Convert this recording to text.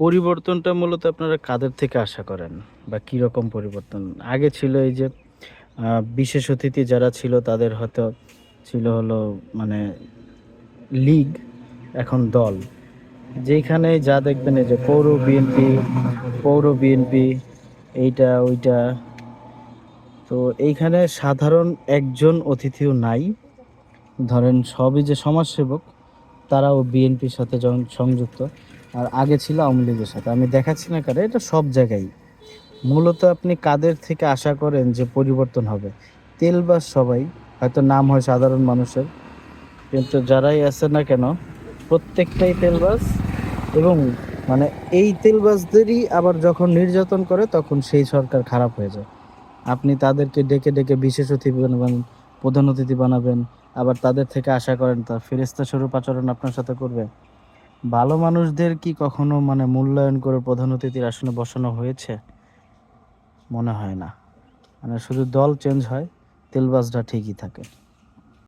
পরিবর্তনটা মূলত আপনারা কাদের থেকে আশা করেন? বা কী রকম পরিবর্তন? আগে ছিল এই যে বিশেষ অতিথি যারা ছিল তাদের হয়তো ছিল হলো মানে লীগ, এখন দল। যেখানে যা দেখবেন এই যে পৌর বিএনপি পৌর বিএনপি, এইটা, ওইটা। তো এইখানে সাধারণ একজন অতিথিও নাই। ধরেন সবই যে সমাজসেবক, তারাও বিএনপির সাথে যখন সংযুক্ত আর আগে ছিল আওয়ামী লীগের সাথে। আমি দেখাচ্ছি না কারে, এটা সব জায়গায়। মূলত আপনি কাদের থেকে আশা করেন যে পরিবর্তন হবে? তেলবাস সবাই, হয়তো নাম হয় সাধারণ মানুষের, কিন্তু যারাই আছে না কেন, প্রত্যেকটাই তেলবাস এবং মানে এই তেলবাসদেরই আবার যখন নির্যাতন করে, তখন সেই সরকার খারাপ হয়ে যায়। আপনি তাদেরকে ডেকে ডেকে বিশেষ অতিথি বানাবেন, প্রধান অতিথি বানাবেন, আবার তাদের থেকে আশা করেন তার ফেরেস্তা স্বরূপ আচরণ আপনার সাথে করবে? ভালো মানুষদের কি কখনো মানে মূল্যায়ন করে প্রধান অতিথির আসনে বসানো হয়েছে? মনে হয় না। মানে শুধু দল চেঞ্জ হয় তেলবাজটা ঠিকই থাকে।